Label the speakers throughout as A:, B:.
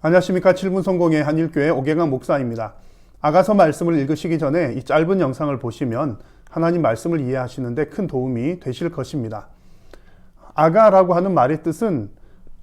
A: 안녕하십니까. 7분 성공의 한일교회 오경환 목사입니다. 아가서 말씀을 읽으시기 전에 이 짧은 영상을 보시면 하나님 말씀을 이해하시는데 큰 도움이 되실 것입니다. 아가라고 하는 말의 뜻은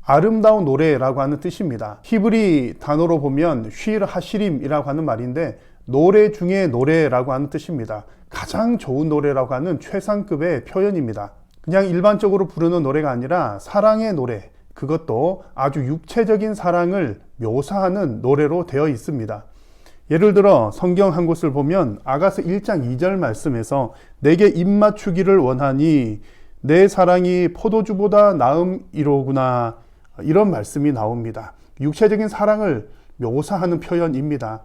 A: 아름다운 노래라고 하는 뜻입니다. 히브리 단어로 보면 쉴 하시림이라고 하는 말인데 노래 중에 노래라고 하는 뜻입니다. 가장 좋은 노래라고 하는 최상급의 표현입니다. 그냥 일반적으로 부르는 노래가 아니라 사랑의 노래, 그것도 아주 육체적인 사랑을 묘사하는 노래로 되어 있습니다. 예를 들어 성경 한 곳을 보면 아가서 1장 2절 말씀에서 내게 입맞추기를 원하니 내 사랑이 포도주보다 나음이로구나 이런 말씀이 나옵니다. 육체적인 사랑을 묘사하는 표현입니다.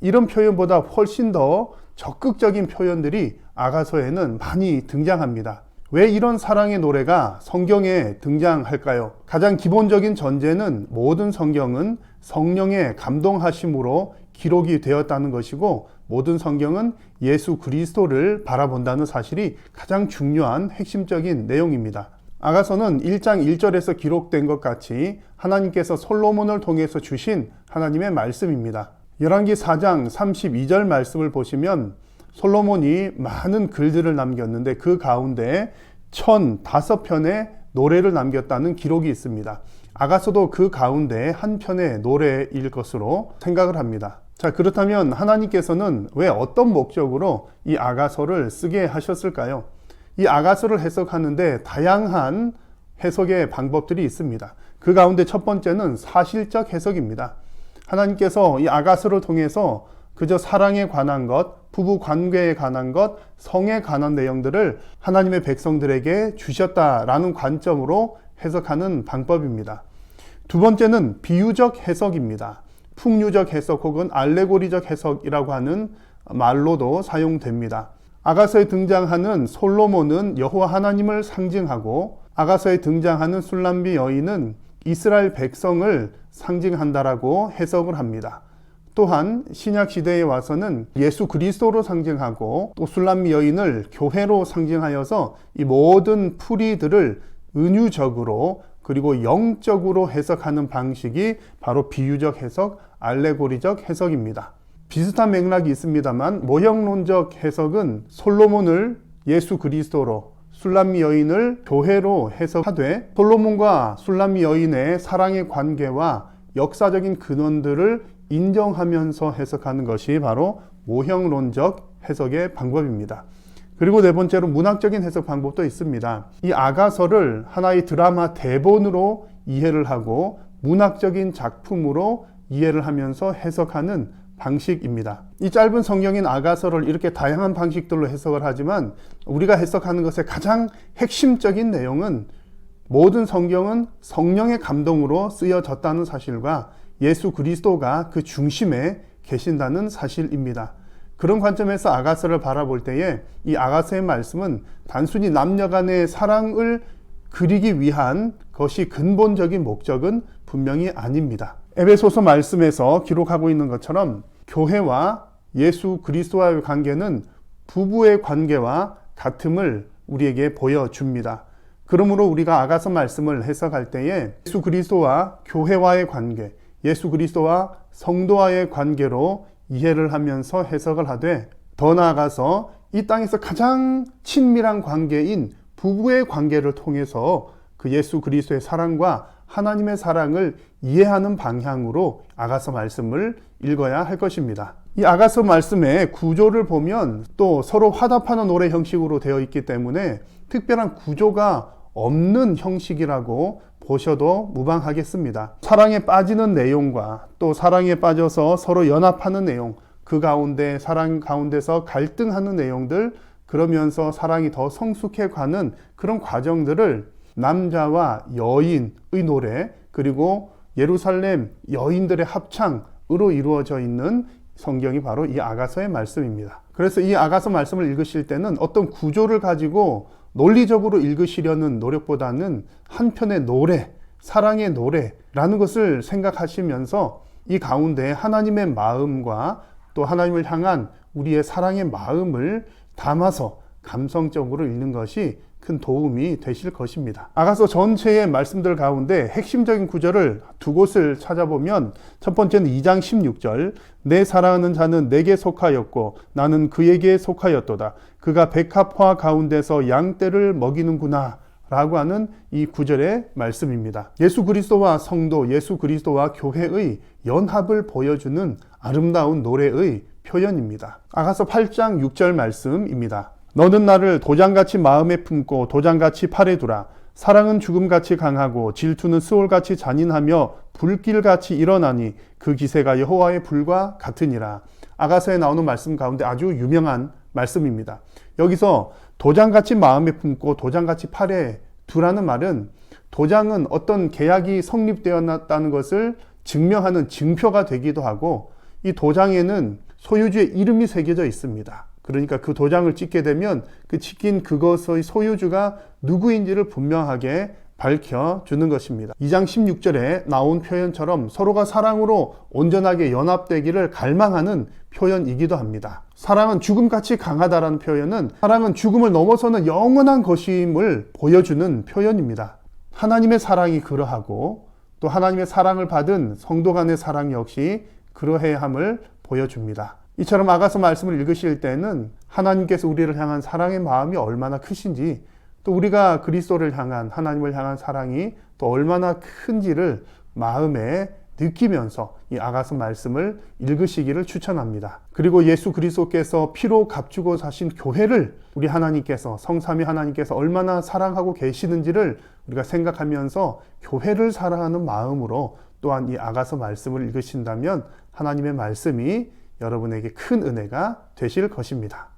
A: 이런 표현보다 훨씬 더 적극적인 표현들이 아가서에는 많이 등장합니다. 왜 이런 사랑의 노래가 성경에 등장할까요? 가장 기본적인 전제는 모든 성경은 성령의 감동하심으로 기록이 되었다는 것이고 모든 성경은 예수 그리스도를 바라본다는 사실이 가장 중요한 핵심적인 내용입니다. 아가서는 1장 1절에서 기록된 것 같이 하나님께서 솔로몬을 통해서 주신 하나님의 말씀입니다. 열왕기 4장 32절 말씀을 보시면 솔로몬이 많은 글들을 남겼는데 그 가운데 1005편의 노래를 남겼다는 기록이 있습니다. 아가서도 그 가운데 한 편의 노래일 것으로 생각을 합니다. 자, 그렇다면 하나님께서는 왜 어떤 목적으로 이 아가서를 쓰게 하셨을까요? 이 아가서를 해석하는데 다양한 해석의 방법들이 있습니다. 그 가운데 첫 번째는 사실적 해석입니다. 하나님께서 이 아가서를 통해서 그저 사랑에 관한 것, 부부 관계에 관한 것, 성에 관한 내용들을 하나님의 백성들에게 주셨다라는 관점으로 해석하는 방법입니다. 두 번째는 비유적 해석입니다. 풍류적 해석 혹은 알레고리적 해석이라고 하는 말로도 사용됩니다. 아가서에 등장하는 솔로몬은 여호와 하나님을 상징하고 아가서에 등장하는 술람비 여인은 이스라엘 백성을 상징한다라고 해석을 합니다. 또한 신약 시대에 와서는 예수 그리스도로 상징하고 또 술람미 여인을 교회로 상징하여서 이 모든 풀이들을 은유적으로 그리고 영적으로 해석하는 방식이 바로 비유적 해석, 알레고리적 해석입니다. 비슷한 맥락이 있습니다만 모형론적 해석은 솔로몬을 예수 그리스도로 술람미 여인을 교회로 해석하되 솔로몬과 술람미 여인의 사랑의 관계와 역사적인 근원들을 인정하면서 해석하는 것이 바로 모형론적 해석의 방법입니다. 그리고 네 번째로 문학적인 해석 방법도 있습니다. 이 아가서를 하나의 드라마 대본으로 이해를 하고 문학적인 작품으로 이해를 하면서 해석하는 방식입니다. 이 짧은 성경인 아가서를 이렇게 다양한 방식들로 해석을 하지만 우리가 해석하는 것의 가장 핵심적인 내용은 모든 성경은 성령의 감동으로 쓰여졌다는 사실과 예수 그리스도가 그 중심에 계신다는 사실입니다. 그런 관점에서 아가서를 바라볼 때에 이 아가서의 말씀은 단순히 남녀 간의 사랑을 그리기 위한 것이 근본적인 목적은 분명히 아닙니다. 에베소서 말씀에서 기록하고 있는 것처럼 교회와 예수 그리스도와의 관계는 부부의 관계와 같음을 우리에게 보여줍니다. 그러므로 우리가 아가서 말씀을 해석할 때에 예수 그리스도와 교회와의 관계, 예수 그리스도와 성도와의 관계로 이해를 하면서 해석을 하되 더 나아가서 이 땅에서 가장 친밀한 관계인 부부의 관계를 통해서 그 예수 그리스도의 사랑과 하나님의 사랑을 이해하는 방향으로 아가서 말씀을 읽어야 할 것입니다. 이 아가서 말씀의 구조를 보면 또 서로 화답하는 노래 형식으로 되어 있기 때문에 특별한 구조가 없는 형식이라고 보셔도 무방하겠습니다. 사랑에 빠지는 내용과 또 사랑에 빠져서 서로 연합하는 내용, 그 가운데 사랑 가운데서 갈등하는 내용들, 그러면서 사랑이 더 성숙해 가는 그런 과정들을 남자와 여인의 노래, 그리고 예루살렘 여인들의 합창으로 이루어져 있는 성경이 바로 이 아가서의 말씀입니다. 그래서 이 아가서 말씀을 읽으실 때는 어떤 구조를 가지고 논리적으로 읽으시려는 노력보다는 한편의 노래, 사랑의 노래라는 것을 생각하시면서 이 가운데 하나님의 마음과 또 하나님을 향한 우리의 사랑의 마음을 담아서 감성적으로 읽는 것이 큰 도움이 되실 것입니다. 아가서 전체의 말씀들 가운데 핵심적인 구절을 두 곳을 찾아보면 첫 번째는 2장 16절 내 사랑하는 자는 내게 속하였고 나는 그에게 속하였도다. 그가 백합화 가운데서 양떼를 먹이는구나. 라고 하는 이 구절의 말씀입니다. 예수 그리스도와 성도, 예수 그리스도와 교회의 연합을 보여주는 아름다운 노래의 표현입니다. 아가서 8장 6절 말씀입니다. 너는 나를 도장같이 마음에 품고 도장같이 팔에 두라. 사랑은 죽음같이 강하고 질투는 수월같이 잔인하며 불길같이 일어나니 그 기세가 여호와의 불과 같으니라. 아가서에 나오는 말씀 가운데 아주 유명한 말씀입니다. 여기서 도장같이 마음에 품고 도장같이 팔에 두라는 말은 도장은 어떤 계약이 성립되었다는 것을 증명하는 증표가 되기도 하고 이 도장에는 소유주의 이름이 새겨져 있습니다. 그러니까 그 도장을 찍게 되면 그 찍힌 그것의 소유주가 누구인지를 분명하게 밝혀주는 것입니다. 2장 16절에 나온 표현처럼 서로가 사랑으로 온전하게 연합되기를 갈망하는 표현이기도 합니다. 사랑은 죽음같이 강하다라는 표현은 사랑은 죽음을 넘어서는 영원한 것임을 보여주는 표현입니다. 하나님의 사랑이 그러하고 또 하나님의 사랑을 받은 성도 간의 사랑 역시 그러해야 함을 보여줍니다. 이처럼 아가서 말씀을 읽으실 때는 하나님께서 우리를 향한 사랑의 마음이 얼마나 크신지 또 우리가 그리스도를 향한 하나님을 향한 사랑이 또 얼마나 큰지를 마음에 느끼면서 이 아가서 말씀을 읽으시기를 추천합니다. 그리고 예수 그리스도께서 피로 값주고 사신 교회를 우리 하나님께서 성삼위 하나님께서 얼마나 사랑하고 계시는지를 우리가 생각하면서 교회를 사랑하는 마음으로 또한 이 아가서 말씀을 읽으신다면 하나님의 말씀이 여러분에게 큰 은혜가 되실 것입니다.